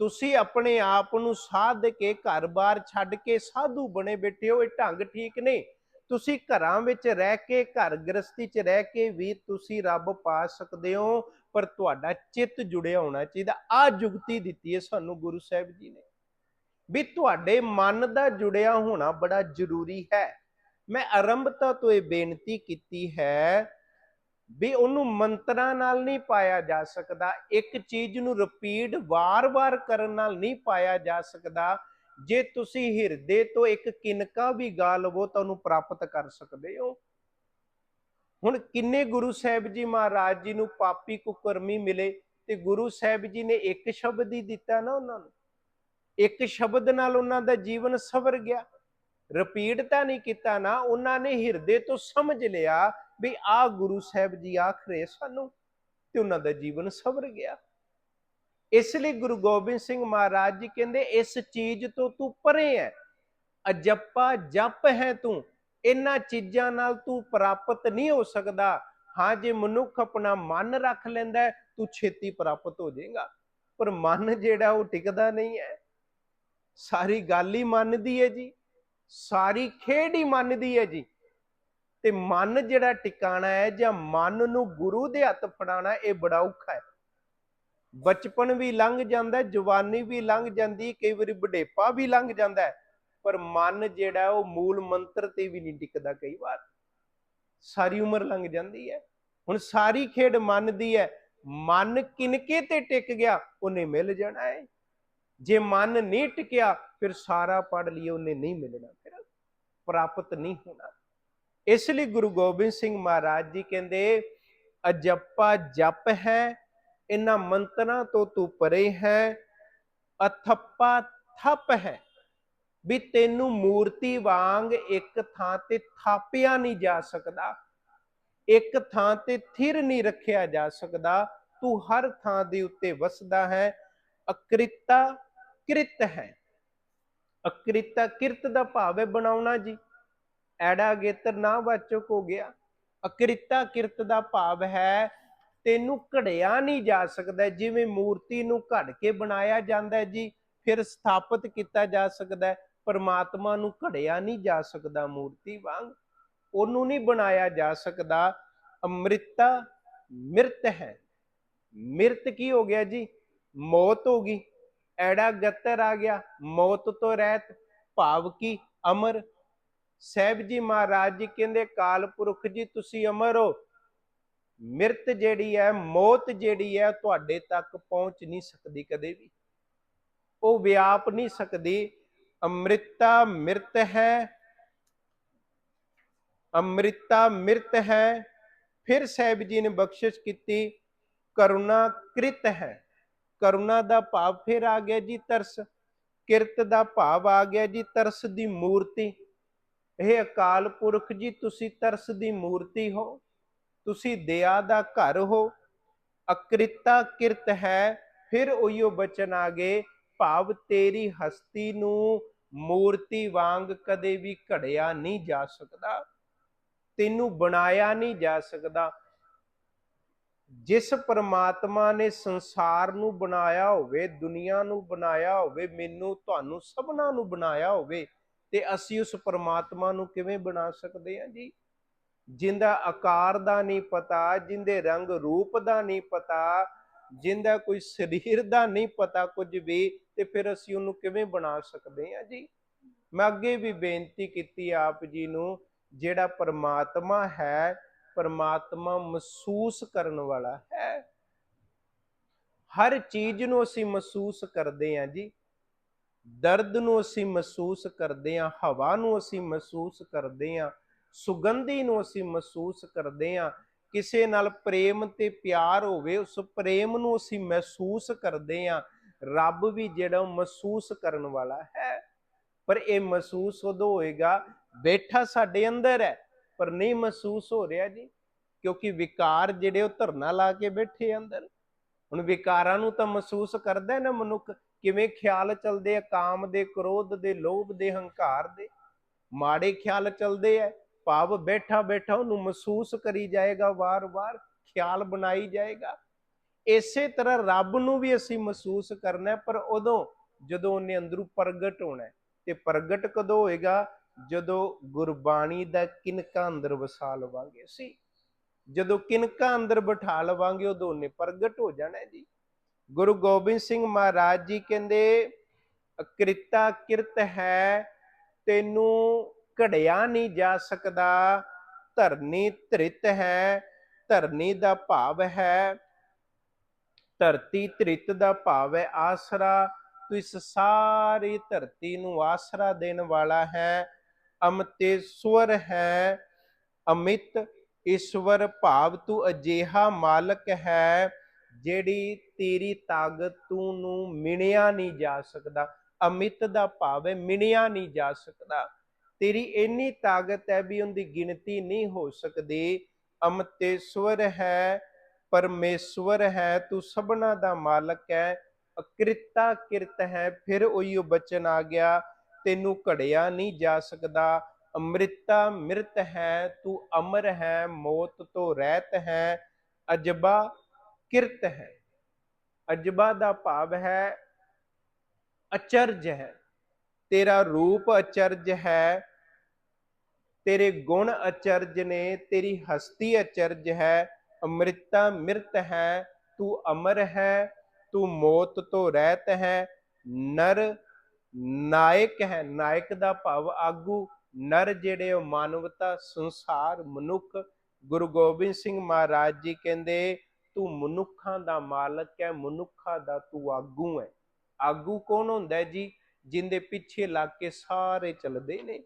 ਤੁਸੀਂ ਆਪਣੇ ਆਪ ਨੂੰ ਸਾਧ ਕੇ ਘਰ-ਬਾਰ ਛੱਡ ਕੇ ਸਾਧੂ ਬਣੇ ਬੈਠੇ ਹੋ, ਇਹ ਢੰਗ ਠੀਕ ਨਹੀਂ। ਤੁਸੀਂ ਘਰਾਂ ਵਿੱਚ ਰਹਿ ਕੇ, ਘਰ ਗ੍ਰਸਤੀ 'ਚ ਰਹਿ ਕੇ ਵੀ ਤੁਸੀਂ ਰੱਬ ਪਾ ਸਕਦੇ ਹੋ, ਪਰ ਤੁਹਾਡਾ ਚਿੱਤ ਜੁੜਿਆ ਹੋਣਾ ਚਾਹੀਦਾ। ਆ ਜੁਗਤੀ ਦਿੱਤੀ ਹੈ ਸਾਨੂੰ ਗੁਰੂ ਸਾਹਿਬ ਜੀ ਨੇ। ਵੀ ਤੁਹਾਡੇ ਮਨ ਦਾ ਜੁੜਿਆ ਹੋਣਾ ਬੜਾ ਜ਼ਰੂਰੀ ਹੈ। ਮੈਂ ਆਰੰਭਤਾ ਤੋਂ ਇਹ ਬੇਨਤੀ ਕੀਤੀ ਹੈ ਵੀ ਉਹਨੂੰ ਮੰਤਰਾਂ ਨਾਲ ਨਹੀਂ ਪਾਇਆ ਜਾ ਸਕਦਾ, ਇੱਕ ਚੀਜ਼ ਨੂੰ ਰਿਪੀਟ ਵਾਰ-ਵਾਰ ਕਰਨ ਨਾਲ ਨਹੀਂ ਪਾਇਆ ਜਾ ਸਕਦਾ। ਜੇ ਤੁਸੀਂ ਹਿਰਦੇ ਤੋਂ ਇੱਕ ਕਿਨਕਾ ਵੀ ਗਾ ਲਵੋ ਤਾਂ ਉਹਨੂੰ ਪ੍ਰਾਪਤ ਕਰ ਸਕਦੇ ਹੋ। ਹੁਣ ਕਿੰਨੇ ਗੁਰੂ ਸਾਹਿਬ ਜੀ ਮਹਾਰਾਜ ਜੀ ਨੂੰ ਪਾਪੀ ਕੁਕਰਮੀ ਮਿਲੇ ਤੇ ਗੁਰੂ ਸਾਹਿਬ ਜੀ ਨੇ ਇੱਕ ਸ਼ਬਦ ਹੀ ਦਿੱਤਾ ਨਾ ਉਹਨਾਂ ਨੂੰ। ਇੱਕ ਸ਼ਬਦ ਨਾਲ ਉਹਨਾਂ ਦਾ ਜੀਵਨ ਸਵਰ ਗਿਆ। ਰਿਪੀਟ ਤਾਂ ਨਹੀਂ ਕੀਤਾ ਨਾ, ਉਹਨਾਂ ਨੇ ਹਿਰਦੇ ਤੋਂ ਸਮਝ ਲਿਆ ਵੀ ਆ ਗੁਰੂ ਸਾਹਿਬ ਜੀ ਆਖ ਰਹੇ ਸਾਨੂੰ ਤੇ ਉਹਨਾਂ ਦਾ ਜੀਵਨ ਸਵਰ ਗਿਆ। ਇਸ ਲਈ ਗੁਰੂ ਗੋਬਿੰਦ ਸਿੰਘ ਮਹਾਰਾਜ ਜੀ ਕਹਿੰਦੇ, ਇਸ ਚੀਜ਼ ਤੋਂ ਤੂੰ ਪਰੇ ਹੈ ਅਜੱਪਾ ਜਪ ਹੈ ਤੂੰ, ਇਹਨਾਂ ਚੀਜ਼ਾਂ ਨਾਲ ਤੂੰ ਪ੍ਰਾਪਤ ਨਹੀਂ ਹੋ ਸਕਦਾ। ਹਾਂ, ਜੇ ਮਨੁੱਖ ਆਪਣਾ ਮਨ ਰੱਖ ਲੈਂਦਾ ਤੂੰ ਛੇਤੀ ਪ੍ਰਾਪਤ ਹੋ ਜਾਏਗਾ। ਪਰ ਮਨ ਜਿਹੜਾ ਉਹ ਟਿਕਦਾ ਨਹੀਂ ਹੈ ਸਾਰੀ ਗੱਲ ਹੀ ਮੰਨਦੀ ਹੈ ਜੀ। ਸਾਰੀ ਖੇਡ ਹੀ ਮੰਨਦੀ ਹੈ ਜੀ। ਤੇ ਮਨ ਜਿਹੜਾ ਟਿਕਾਣਾ ਹੈ ਜਾਂ ਮਨ ਨੂੰ ਗੁਰੂ ਦੇ ਹੱਥ ਫੜਾਣਾ ਇਹ ਬੜਾ ਔਖਾ ਹੈ। ਬਚਪਨ ਵੀ ਲੰਘ ਜਾਂਦਾ ਜਵਾਨੀ ਵੀ ਲੰਘ ਜਾਂਦੀ ਕਈ ਵਾਰੀ ਬੁਢੇਪਾ ਵੀ ਲੰਘ ਜਾਂਦਾ ਪਰ ਮਨ ਜਿਹੜਾ ਉਹ ਮੂਲ ਮੰਤਰ ਤੇ ਵੀ ਨਹੀਂ ਟਿਕਦਾ ਕਈ ਵਾਰ। ਸਾਰੀ ਉਮਰ ਲੰਘ ਜਾਂਦੀ ਹੈ। ਹੁਣ ਸਾਰੀ ਖੇਡ ਮਨ ਦੀ ਹੈ। ਮਨ ਕਿਨਕੇ ਤੇ ਟਿਕ ਗਿਆ, ਉਹਨੇ ਮਿਲ ਜਾਣਾ ਹੈ। ਜੇ ਮਨ ਨਹੀਂ ਟਿਕਿਆ, ਫਿਰ ਸਾਰਾ ਪੜ ਲਈ ਉਹਨੇ ਨਹੀਂ ਮਿਲਣਾ। ਫਿਰ ਪ੍ਰਾਪਤ ਨਹੀਂ ਹੋਣਾ। ਇਸ ਲਈ ਗੁਰੂ ਗੋਬਿੰਦ ਸਿੰਘ ਮਹਾਰਾਜ ਜੀ ਕਹਿੰਦੇ, ਅਜੱਪਾ ਜਪ ਹੈ ਇਹਨਾਂ ਮੰਤਰਾਂ ਤੋਂ ਤੂੰ ਪਰੇ ਹੈ, ਅਥੱਪਾ ਥੱਪ ਹੈ, ਵੀ ਤੈਨੂੰ ਮੂਰਤੀ ਵਾਂਗ ਇੱਕ ਥਾਂ ਤੇ ਥਾਪਿਆ ਨਹੀਂ ਜਾ ਸਕਦਾ, ਇੱਕ ਥਾਂ ਤੇ ਥਿਰ ਨਹੀਂ ਰੱਖਿਆ ਜਾ ਸਕਦਾ, ਤੂੰ ਹਰ ਥਾਂ ਦੇ ਉੱਤੇ ਵਸਦਾ ਹੈ, ਅਕ੍ਰਿਤਾ ਕਿਰਤ ਹੈ। ਅਕ੍ਰਿਤਾ ਕਿਰਤ ਦਾ ਭਾਵ ਹੈ ਬਣਾਉਣਾ ਜੀ। ਐੜਾ ਗੇਤਰ ਨਾ ਵਾਚਕ ਹੋ ਗਿਆ। ਅਕ੍ਰਿਤਾ ਕਿਰਤ ਦਾ ਭਾਵ ਹੈ, ਤੈਨੂੰ ਘੜਿਆ ਨਹੀਂ ਜਾ ਸਕਦਾ, ਜਿਵੇਂ ਮੂਰਤੀ ਨੂੰ ਘੜ ਕੇ ਬਣਾਇਆ ਜਾਂਦਾ ਹੈ ਜੀ, ਫਿਰ ਸਥਾਪਿਤ ਕੀਤਾ ਜਾ ਸਕਦਾ ਹੈ। ਪਰਮਾਤਮਾ ਨੂੰ ਘੜਿਆ ਨਹੀਂ ਜਾ ਸਕਦਾ ਮੂਰਤੀ ਵਾਂਗ, ਉਹਨੂੰ ਨਹੀਂ ਬਣਾਇਆ ਜਾ ਸਕਦਾ। ਅੰਮ੍ਰਿਤਾ ਮਿਰਤ ਹੈ। ਮਿਰਤ ਕੀ ਹੋ ਗਿਆ ਜੀ? ਮੌਤ ਹੋ ਗਈ। ਐੜਾ ਗੱਤਰ ਆ ਗਿਆ। ਮੌਤ ਤੋਂ ਰਹਿਤ ਭਾਵ ਕੀ? ਅਮਰ ਸਾਹਿਬ ਜੀ ਮਹਾਰਾਜ ਜੀ ਕਹਿੰਦੇ, ਕਾਲ ਪੁਰਖ ਜੀ, ਤੁਸੀਂ ਅਮਰ ਹੋ। ਮਿਰਤ ਜਿਹੜੀ ਹੈ, ਮੌਤ ਜਿਹੜੀ ਹੈ, ਤੁਹਾਡੇ ਤੱਕ ਪਹੁੰਚ ਨਹੀਂ ਸਕਦੀ ਕਦੇ ਵੀ। ਉਹ ਵਿਆਪ ਨਹੀਂ ਸਕਦੀ। ਅੰਮ੍ਰਿਤਾ ਮਿਰਤ ਹੈ। ਅੰਮ੍ਰਿਤਾ ਮਿਰਤ ਹੈ। ਫਿਰ ਸਾਹਿਬ ਜੀ ਨੇ ਬਖਸ਼ਿਸ਼ ਕੀਤੀ, ਕਰੁਣਾ ਕ੍ਰਿਤ ਹੈ। ਕਰੁਣਾ ਦਾ ਭਾਵ ਫਿਰ ਆ ਗਿਆ ਜੀ ਤਰਸ। ਕਿਰਤ ਦਾ ਭਾਵ ਆ ਗਿਆ ਜੀ ਤਰਸ ਦੀ ਮੂਰਤੀ। ਇਹ ਅਕਾਲ ਪੁਰਖ ਜੀ, ਤੁਸੀਂ ਤਰਸ ਦੀ ਮੂਰਤੀ ਹੋ, ਤੁਸੀਂ ਦਇਆ ਦਾ ਘਰ ਹੋ, ਅਕ੍ਰਿਤਾ ਕਿਰਤ ਹੈ, ਫਿਰ ਉਹੀਓ ਬਚਨ ਆ ਗਏ ਭਾਵ ਤੇਰੀ ਹਸਤੀ ਨੂੰ ਮੂਰਤੀ ਵਾਂਗ ਕਦੇ ਵੀ ਘੜਿਆ ਨਹੀਂ ਜਾ ਸਕਦਾ, ਤੈਨੂੰ ਬਣਾਇਆ ਨਹੀਂ ਜਾ ਸਕਦਾ। ਜਿਸ ਪਰਮਾਤਮਾ ਨੇ ਸੰਸਾਰ ਨੂੰ ਬਣਾਇਆ ਹੋਵੇ, ਦੁਨੀਆ ਨੂੰ ਬਣਾਇਆ ਹੋਵੇ, ਮੈਨੂੰ, ਤੁਹਾਨੂੰ ਸਭਨਾਂ ਨੂੰ ਬਣਾਇਆ ਹੋਵੇ ਤੇ ਅਸੀਂ ਉਸ ਪਰਮਾਤਮਾ ਨੂੰ ਕਿਵੇਂ ਬਣਾ ਸਕਦੇ ਹਾਂ ਜੀ? ਜਿੰਦਾ ਆਕਾਰ ਦਾ ਨਹੀਂ ਪਤਾ, ਜਿੰਦੇ ਰੰਗ ਰੂਪ ਦਾ ਨਹੀਂ ਪਤਾ, ਜਿੰਦਾ ਕੋਈ ਸਰੀਰ ਦਾ ਨਹੀਂ ਪਤਾ ਕੁਝ ਵੀ, ਤੇ ਫਿਰ ਅਸੀਂ ਉਹਨੂੰ ਕਿਵੇਂ ਬਣਾ ਸਕਦੇ ਹਾਂ ਜੀ? ਮੈਂ ਅੱਗੇ ਵੀ ਬੇਨਤੀ ਕੀਤੀ ਆਪ ਜੀ ਨੂੰ, ਜਿਹੜਾ ਪਰਮਾਤਮਾ ਹੈ, ਪਰਮਾਤਮਾ ਮਹਿਸੂਸ ਕਰਨ ਵਾਲਾ ਹੈ। ਹਰ ਚੀਜ਼ ਨੂੰ ਅਸੀਂ ਮਹਿਸੂਸ ਕਰਦੇ ਹਾਂ ਜੀ। ਦਰਦ ਨੂੰ ਅਸੀਂ ਮਹਿਸੂਸ ਕਰਦੇ ਹਾਂ, ਹਵਾ ਨੂੰ ਅਸੀਂ ਮਹਿਸੂਸ ਕਰਦੇ ਹਾਂ, ਸੁਗੰਧੀ ਨੂੰ ਅਸੀਂ ਮਹਿਸੂਸ ਕਰਦੇ ਹਾਂ, ਕਿਸੇ ਨਾਲ ਪ੍ਰੇਮ ਤੇ ਪਿਆਰ ਹੋਵੇ, ਉਸ ਪ੍ਰੇਮ ਨੂੰ ਅਸੀਂ ਮਹਿਸੂਸ ਕਰਦੇ ਹਾਂ, ਰੱਬ ਵੀ ਜਿਹੜਾ ਮਹਿਸੂਸ ਕਰਨ ਵਾਲਾ ਹੈ। ਪਰ ਇਹ ਮਹਿਸੂਸ ਉਦੋਂ ਹੋਏਗਾ, ਬੈਠਾ ਸਾਡੇ ਅੰਦਰ ਹੈ, ਪਰ ਨਹੀਂ ਮਹਿਸੂਸ ਹੋ ਰਿਹਾ ਜੀ, ਕਿਉਂਕਿ ਵਿਕਾਰ ਜਿਹੜੇ ਉਹ ਧਰਨਾ ਲਾ ਕੇ ਬੈਠੇ ਅੰਦਰ। ਹੁਣ ਵਿਕਾਰਾਂ ਨੂੰ ਤਾਂ ਮਹਿਸੂਸ ਕਰਦਾ ਹੈ ਨਾ ਮਨੁੱਖ ਕਿਵੇਂ ਖਿਆਲ ਚੱਲਦੇ ਆ, ਕਾਮ ਦੇ ਕ੍ਰੋਧ ਦੇ, ਲੋਭ ਦੇ, ਹੰਕਾਰ ਦੇ? ਮਾੜੇ ਖਿਆਲ ਚੱਲਦੇ ਆ ਭਾਵ ਬੈਠਾ ਬੈਠਾ ਉਹਨੂੰ ਮਹਿਸੂਸ ਕਰੀ ਜਾਏਗਾ ਵਾਰ-ਵਾਰ ਖਿਆਲ ਬਣਾਈ ਜਾਏਗਾ। ਇਸੇ ਤਰ੍ਹਾਂ ਰੱਬ ਨੂੰ ਵੀ ਅਸੀਂ ਮਹਿਸੂਸ ਕਰਨਾ ਪਰ ਉਦੋਂ ਜਦੋਂ ਉਹਨੇ ਅੰਦਰੋਂ ਪ੍ਰਗਟ ਹੋਣਾ ਤੇ ਪ੍ਰਗਟ ਕਦੋਂ ਹੋਏਗਾ? ਜਦੋਂ ਗੁਰਬਾਣੀ ਦਾ ਕਿਨਕਾ ਅੰਦਰ ਵਸਾ ਲਵਾਂਗੇ ਅਸੀਂ। ਜਦੋਂ ਕਿਨਕਾ ਅੰਦਰ ਬਿਠਾ ਲਵਾਂਗੇ, ਉਦੋਂ ਉਹਨੇ ਪ੍ਰਗਟ ਹੋ ਜਾਣਾ ਜੀ। ਗੁਰੂ ਗੋਬਿੰਦ ਸਿੰਘ ਮਹਾਰਾਜ ਜੀ ਕਹਿੰਦੇ, ਅਕ੍ਰਿਤਾ ਕਿਰਤ ਹੈ, ਤੈਨੂੰ ਘੜਿਆ ਨਹੀਂ ਜਾ ਸਕਦਾ। ਧਰਨੀ ਧ੍ਰਿਤ ਹੈ, ਧਰਨੀ ਦਾ ਭਾਵ ਹੈ। ਧਰਤੀ ਧ੍ਰਿਤ ਦਾ ਭਾਵ ਹੈ ਆਸਰਾ। ਤੂੰ ਇਸ ਸਾਰੀ ਧਰਤੀ ਨੂੰ ਆਸਰਾ ਦੇਣ ਵਾਲਾ ਹੈ। ਅਮਤੇਸ਼ਵਰ ਹੈ। ਅਮਿਤ ਈਸ਼ਵਰ ਭਾਵ ਤੂੰ ਅਜੇਹਾ ਮਾਲਕ ਹੈ। ਜਿਹੜੀ ਤੇਰੀ ਤਾਕਤ ਤੂੰ ਨੂੰ ਮਿਣਿਆ ਨਹੀਂ ਜਾ ਸਕਦਾ, ਅਮਿਤ ਦਾ ਭਾਵ ਹੈ ਮਿਣਿਆ ਨਹੀਂ ਜਾ ਸਕਦਾ। ਤੇਰੀ ਇੰਨੀ ਤਾਕਤ ਹੈ ਵੀ ਉਹਦੀ ਗਿਣਤੀ ਨਹੀਂ ਹੋ ਸਕਦੀ। ਅਮਤੇਸ਼ਵਰ ਹੈ, ਪਰਮੇਸ਼ਵਰ ਹੈ, ਤੂੰ ਸਭਨਾ ਦਾ ਮਾਲਕ ਹੈ, ਅਕ੍ਰਿਤਾ ਕਿਰਤ ਹੈ, ਫਿਰ ਉਹੀ ਬਚਨ ਆ ਗਿਆ, ਤੈਨੂੰ ਘੜਿਆ ਨਹੀਂ ਜਾ ਸਕਦਾ। ਅੰਮ੍ਰਿਤਾ ਮਿਰਤ ਹੈ, ਤੂੰ ਅਮਰ ਹੈ, ਮੌਤ ਤੋਂ ਰਹਿਤ ਹੈ, ਅਜਬਾ ਕਿਰਤ ਹੈ। ਅਜਬਾ ਦਾ ਭਾਵ ਹੈ, ਅਚਰਜ ਹੈ। ਤੇਰਾ ਰੂਪ ਅਚਰਜ ਹੈ, ਤੇਰੇ ਗੁਣ ਅਚਰਜ ਨੇ, ਤੇਰੀ ਹਸਤੀ ਅਚਰਜ ਹੈ। ਅੰਮ੍ਰਿਤਾ ਮਿਰਤ ਹੈ, ਤੂੰ ਅਮਰ ਹੈ, ਤੂੰ ਮੌਤ ਤੋਂ ਰਹਿਤ ਹੈ। ਨਰ ਨਾਇਕ ਹੈ, ਨਾਇਕ ਦਾ ਭਾਵ ਆਗੂ। ਨਰ ਜਿਹੜੇ ਉਹ ਮਾਨਵਤਾ, ਸੰਸਾਰ, ਮਨੁੱਖ, ਗੁਰੂ ਗੋਬਿੰਦ ਸਿੰਘ ਮਹਾਰਾਜ ਜੀ ਕਹਿੰਦੇ ਤੂੰ ਮਨੁੱਖਾਂ ਦਾ ਮਾਲਕ ਹੈ, ਮਨੁੱਖਾਂ ਦਾ ਤੂੰ ਆਗੂ ਹੈ। ਆਗੂ ਕੌਣ ਹੁੰਦਾ ਹੈ ਜੀ? ਜਿੰਦੇ ਪਿੱਛੇ ਲੱਗ ਕੇ ਸਾਰੇ ਚੱਲਦੇ ਨੇ।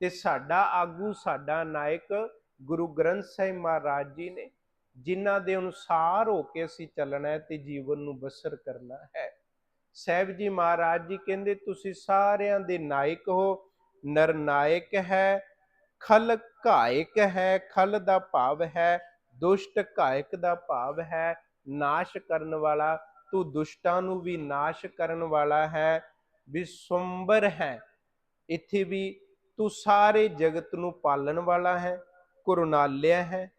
ਤੇ ਸਾਡਾ ਆਗੂ, ਸਾਡਾ ਨਾਇਕ ਗੁਰੂ ਗ੍ਰੰਥ ਸਾਹਿਬ ਮਹਾਰਾਜ ਜੀ ਨੇ, ਜਿਨ੍ਹਾਂ ਦੇ ਅਨੁਸਾਰ ਹੋ ਕੇ ਅਸੀਂ ਚੱਲਣਾ ਹੈ ਤੇ ਜੀਵਨ ਨੂੰ ਬਸਰ ਕਰਨਾ ਹੈ। ਸਾਹਿਬ ਜੀ ਮਹਾਰਾਜ ਜੀ ਕਹਿੰਦੇ, ਤੁਸੀਂ ਸਾਰਿਆਂ ਦੇ ਨਾਇਕ ਹੋ। ਨਰ ਹੈ ਖਲ ਘਾਇਕ ਹੈ, ਖਲ ਦਾ ਭਾਵ ਹੈ। ਦੁਸ਼ਟ ਘਾਇਕ ਦਾ ਭਾਵ ਹੈ, ਨਾਸ਼ ਕਰਨ ਵਾਲਾ, ਤੂੰ ਦੁਸ਼ਟਾਂ ਨੂੰ ਵੀ ਨਾਸ਼ ਕਰਨ ਵਾਲਾ ਹੈ ਵਿਸੰਬਰ ਹੈ। ਇੱਥੇ ਵੀ ਤੂੰ ਸਾਰੇ ਜਗਤ ਨੂੰ ਪਾਲਣ ਵਾਲਾ ਹੈ ਕਰੁਣਾਲਿਆ ਹੈ।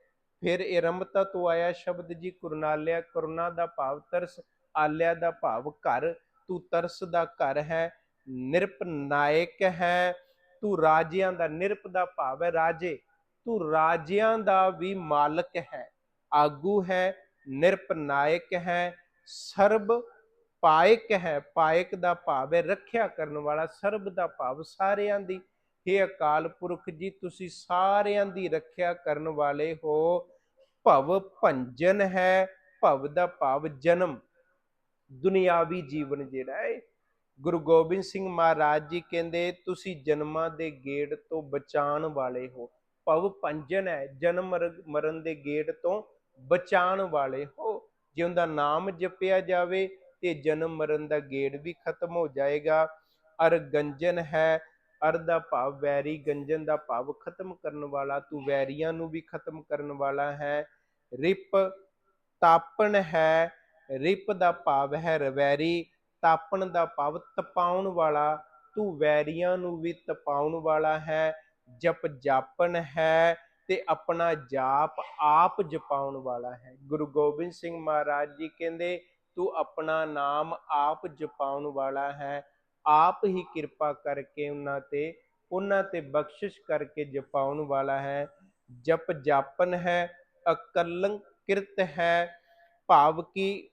ਫਿਰ ਇਹ ਰਮਤਾ ਤੋਂ ਆਇਆ ਸ਼ਬਦ ਜੀ ਕਰੁਣਾਲਿਆ ਕਰੁਣਾ ਦਾ ਭਾਵ ਤਰਸ, ਆਲਿਆ ਦਾ ਭਾਵ ਘਰ। ਤੂੰ ਤਰਸ ਦਾ ਘਰ ਹੈ ਨਿਰਪ ਨਾਇਕ ਹੈ। ਤੂੰ ਰਾਜਿਆਂ ਦਾ, ਨਿਰਪ ਦਾ ਭਾਵ ਹੈ ਰਾਜੇ। ਤੂੰ ਰਾਜਿਆਂ ਦਾ ਵੀ ਮਾਲਕ ਹੈ, ਆਗੂ ਹੈ, ਨਿਰਪ ਨਾਇਕ ਹੈ, ਸਰਬ ਪਾਇਕ ਹੈ। ਪਾਇਕ ਦਾ ਭਾਵ ਹੈ ਰੱਖਿਆ ਕਰਨ ਵਾਲਾ, ਸਰਬ ਦਾ ਭਾਵ ਸਾਰਿਆਂ ਦੀ। हे ਅਕਾਲ ਪੁਰਖ ਜੀ, ਤੁਸੀਂ ਸਾਰਿਆਂ ਦੀ ਰੱਖਿਆ ਕਰਨ ਵਾਲੇ ਹੋ। ਭਵ ਭੰਜਨ ਹੈ, ਭਵ ਦਾ ਭਾਵ ਜਨਮ। ਦੁਨਿਆਵੀ ਜੀਵਨ ਜਿਹੜਾ ਹੈ, ਗੁਰੂ ਗੋਬਿੰਦ ਸਿੰਘ ਮਹਾਰਾਜ ਜੀ ਕਹਿੰਦੇ, ਤੁਸੀਂ ਜਨਮਾਂ ਦੇ ਗੇੜ ਤੋਂ ਬਚਾਉਣ ਵਾਲੇ ਹੋ। ਭਵ ਭੰਜਨ ਹੈ, ਜਨਮ ਮਰ- ਮਰਨ ਦੇ ਗੇਟ ਤੋਂ ਬਚਾਉਣ ਵਾਲੇ ਹੋ। ਜੇ ਉਹਦਾ ਨਾਮ ਜਪਿਆ ਜਾਵੇ ਤੇ ਜਨਮ ਮਰਨ ਦਾ ਗੇਟ ਵੀ ਖਤਮ ਹੋ ਜਾਏਗਾ। ਅਰ ਗੰਜਨ ਹੈ, ਅਰ ਦਾ ਭਾਵ ਵੈਰੀ, ਗੰਜਨ ਦਾ ਭਾਵ ਖਤਮ ਕਰਨ ਵਾਲਾ, ਤੂੰ ਵੈਰੀਆਂ ਨੂੰ ਵੀ ਖਤਮ ਕਰਨ ਵਾਲਾ ਹੈ। ਰਿਪ ਤਾਪਣ ਹੈ, ਰਿਪ ਦਾ ਭਾਵ ਹੈ ਰਵੈਰੀ ਤਾਪਣ ਦਾ ਭਾਵ ਤਪਾਉਣ ਵਾਲਾ, ਤੂੰ ਵੈਰੀਆਂ ਨੂੰ ਵੀ ਤਪਾਉਣ ਵਾਲਾ ਹੈ। ਜਪ ਜਾਪਣ ਹੈ ਤੇ ਆਪਣਾ ਜਾਪ ਆਪ ਜਪਾਉਣ ਵਾਲਾ ਹੈ। ਗੁਰੂ ਗੋਬਿੰਦ ਸਿੰਘ ਮਹਾਰਾਜ ਜੀ ਕਹਿੰਦੇ, ਤੂੰ ਆਪਣਾ ਨਾਮ ਆਪ ਜਪਾਉਣ ਵਾਲਾ ਹੈ। ਆਪ ਹੀ ਕਿਰਪਾ ਕਰਕੇ ਉਹਨਾਂ ਤੇ ਉਹਨਾਂ ਤੇ ਬਖਸ਼ਿਸ਼ ਕਰਕੇ ਜਪਾਉਣ ਵਾਲਾ ਹੈ। ਜਪ ਜਾਪਨ ਹੈ ਅਕਲੰਕ ਕਿਰਤ ਹੈ, ਭਾਵ ਕੀ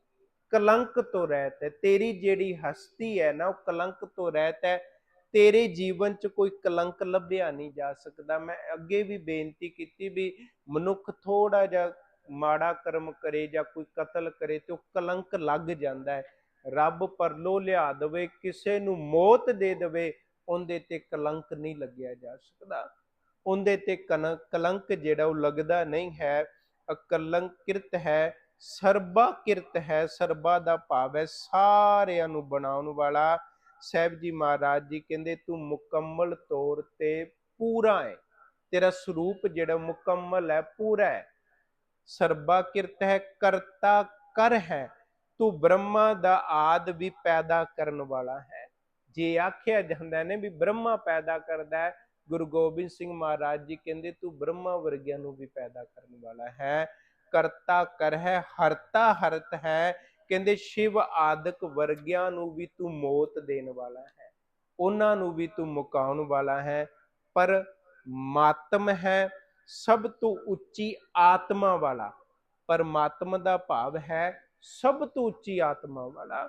ਕਲੰਕ ਤੋਂ ਰਹਿਤ ਹੈ। ਤੇਰੀ ਜਿਹੜੀ ਹਸਤੀ ਹੈ ਨਾ, ਉਹ ਕਲੰਕ ਤੋਂ ਰਹਿਤ ਹੈ। ਤੇਰੇ ਜੀਵਨ 'ਚ ਕੋਈ ਕਲੰਕ ਲੱਭਿਆ ਨਹੀਂ ਜਾ ਸਕਦਾ। ਮੈਂ ਅੱਗੇ ਵੀ ਬੇਨਤੀ ਕੀਤੀ ਵੀ ਮਨੁੱਖ ਥੋੜਾ ਜਿਹਾ ਮਾੜਾ ਕਰਮ ਕਰੇ ਜਾਂ ਕੋਈ ਕਤਲ ਕਰੇ ਤੇ ਉਹ ਕਲੰਕ ਲੱਗ ਜਾਂਦਾ ਹੈ। ਰੱਬ ਪਰਲੋ ਲਿਆ ਦੇਵੇ, ਕਿਸੇ ਨੂੰ ਮੌਤ ਦੇ ਦੇਵੇ, ਉਹਦੇ ਤੇ ਕਲੰਕ ਨਹੀਂ ਲੱਗਿਆ ਜਾ ਸਕਦਾ। ਉਹਦੇ ਤੇ ਕਨ- ਕਲੰਕ ਜਿਹੜਾ ਉਹ ਲੱਗਦਾ ਨਹੀਂ ਹੈ, ਅਕਲੰਕ ਕਿਰਤ ਹੈ, ਸਰਬਾ ਕਿਰਤ ਹੈ, ਸਰਬਾ ਦਾ ਭਾਵ ਹੈ ਸਾਰਿਆਂ ਨੂੰ ਬਣਾਉਣ ਵਾਲਾ ਸਾਹਿਬ ਜੀ ਮਹਾਰਾਜ ਜੀ ਕਹਿੰਦੇ, ਤੂੰ ਮੁਕੰਮਲ ਤੌਰ ਤੇ ਪੂਰਾ ਹੈ। ਤੇਰਾ ਸਰੂਪ ਜਿਹੜਾ ਮੁਕੰਮਲ ਹੈ, ਪੂਰਾ ਹੈ। ਸਰਬਾ ਕਿਰਤ ਹੈ, ਕਰਤਾ ਕਰ ਹੈ। ਤੂੰ ਬ੍ਰਹਮਾ ਦਾ ਆਦ ਵੀ ਪੈਦਾ ਕਰਨ ਵਾਲਾ ਹੈ। ਜੇ ਆਖਿਆ ਜਾਂਦਾ ਨੇ ਵੀ ਬ੍ਰਹਮਾ ਪੈਦਾ ਕਰਦਾ ਹੈ, ਗੁਰੂ ਗੋਬਿੰਦ ਸਿੰਘ ਮਹਾਰਾਜ ਜੀ ਕਹਿੰਦੇ, ਤੂੰ ਬ੍ਰਹਮਾ ਵਰਗਿਆਂ ਨੂੰ ਵੀ ਪੈਦਾ ਕਰਨ ਵਾਲਾ ਹੈ। ਕਰਤਾ ਕਰ ਹੈ, ਹਰਤਾ ਹਰਤ ਹੈ। ਕਹਿੰਦੇ ਸ਼ਿਵ ਆਦਿਕ ਵਰਗਿਆਂ ਨੂੰ ਵੀ ਤੂੰ ਮੌਤ ਦੇਣ ਵਾਲਾ ਹੈ, ਉਹਨਾਂ ਨੂੰ ਵੀ ਤੂੰ ਮੁਕਾਉਣ ਵਾਲਾ ਹੈ, ਪਰ ਮਾਤਮ ਹੈ ਸਭ ਤੋਂ ਉੱਚੀ ਆਤਮਾ ਵਾਲਾ, ਪਰਮਾਤਮਾ ਦਾ ਭਾਵ ਹੈ ਸਭ ਤੋਂ ਉੱਚੀ ਆਤਮਾ ਵਾਲਾ।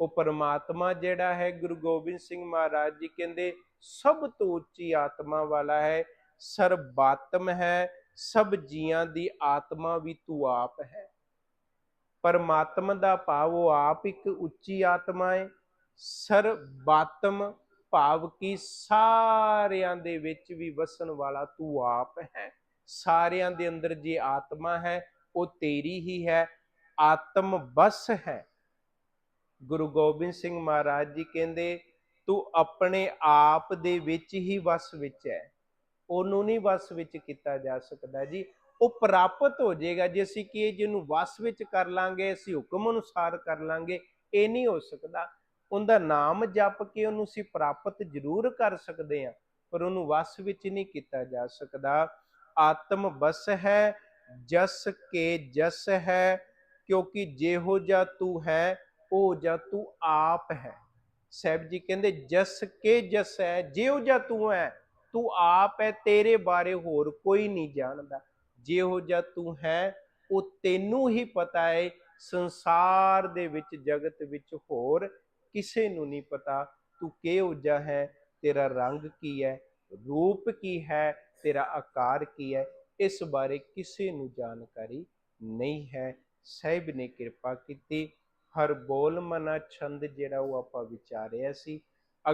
ਉਹ ਪਰਮਾਤਮਾ ਜਿਹੜਾ ਹੈ, ਗੁਰੂ ਗੋਬਿੰਦ ਸਿੰਘ ਮਹਾਰਾਜ ਜੀ ਕਹਿੰਦੇ ਸਭ ਤੋਂ ਉੱਚੀ ਆਤਮਾ ਵਾਲਾ ਹੈ, ਸਰਬਾਤਮ ਹੈ, ਸਭ ਜੀਆਂ ਦੀ ਆਤਮਾ ਵੀ ਤੂੰ ਆਪ ਹੈ। ਪਰਮਾਤਮਾ ਦਾ ਭਾਵ ਉਹ ਆਪ ਇੱਕ ਉੱਚੀ ਆਤਮਾ ਹੈ ਸਰਬਾਤਮ ਭਾਵ ਕਿ ਸਾਰਿਆਂ ਦੇ ਵਿੱਚ ਵੀ ਵਸਣ ਵਾਲਾ ਤੂੰ ਆਪ ਹੈ। ਸਾਰਿਆਂ ਦੇ ਅੰਦਰ ਜੇ ਆਤਮਾ ਹੈ, ਉਹ ਤੇਰੀ ਹੀ ਹੈ। ਆਤਮ ਬਸ ਹੈ। ਗੁਰੂ ਗੋਬਿੰਦ ਸਿੰਘ ਮਹਾਰਾਜ ਜੀ ਕਹਿੰਦੇ, ਤੂੰ ਆਪਣੇ ਆਪ ਦੇ ਵਿੱਚ ਹੀ ਵਸ ਵਿੱਚ ਹੈ। ਉਹਨੂੰ ਨਹੀਂ ਵਸ ਵਿੱਚ ਕੀਤਾ ਜਾ ਸਕਦਾ ਜੀ। ਉਹ ਪ੍ਰਾਪਤ ਹੋ ਜਾਏਗਾ ਜੇ ਅਸੀਂ ਕਿ ਜਿਹਨੂੰ ਵਸ ਵਿੱਚ ਕਰ ਲਾਂਗੇ, ਅਸੀਂ ਹੁਕਮ ਅਨੁਸਾਰ ਕਰ ਲਾਂਗੇ, ਇਹ ਨਹੀਂ ਹੋ ਸਕਦਾ। ਉਹਦਾ ਨਾਮ ਜਪ ਕੇ ਉਹਨੂੰ ਅਸੀਂ ਪ੍ਰਾਪਤ ਜ਼ਰੂਰ ਕਰ ਸਕਦੇ ਹਾਂ, ਪਰ ਉਹਨੂੰ ਵਸ ਵਿੱਚ ਨਹੀਂ ਕੀਤਾ ਜਾ ਸਕਦਾ। ਆਤਮ ਬਸ ਹੈ, ਜਸ ਕੇ ਜਸ ਹੈ, ਕਿਉਂਕਿ ਜਿਹੋ ਜਾ ਤੂੰ ਹੈ, ਉਹ ਜਾ ਤੂੰ ਆਪ ਹੈ। ਸਾਹਿਬ ਜੀ ਕਹਿੰਦੇ, ਜਸ ਕੇ ਜਸ ਹੈ, ਜਿਹੋ ਜਾ ਤੂੰ ਹੈ, ਤੂੰ ਆਪ ਹੈ, ਤੇਰੇ ਬਾਰੇ ਹੋਰ ਕੋਈ ਨਹੀਂ ਜਾਣਦਾ। ਜਿਹੋ ਜਿਹਾ ਤੂੰ ਹੈ, ਉਹ ਤੈਨੂੰ ਹੀ ਪਤਾ ਹੈ ਸੰਸਾਰ ਦੇ ਵਿੱਚ, ਜਗਤ ਵਿੱਚ ਹੋਰ ਕਿਸੇ ਨੂੰ ਨਹੀਂ ਪਤਾ। ਤੂੰ ਕਿਹੋ ਜਿਹਾ ਹੈ, ਤੇਰਾ ਰੰਗ ਕੀ ਹੈ, ਰੂਪ ਕੀ ਹੈ, ਤੇਰਾ ਆਕਾਰ ਕੀ ਹੈ, ਇਸ ਬਾਰੇ ਕਿਸੇ ਨੂੰ ਜਾਣਕਾਰੀ ਨਹੀਂ ਹੈ। ਸਾਹਿਬ ਨੇ ਕਿਰਪਾ ਕੀਤੀ। ਹਰ ਬੋਲ ਮਨਾ ਛੰਦ ਜਿਹੜਾ ਉਹ ਆਪਾਂ ਵਿਚਾਰਿਆ ਸੀ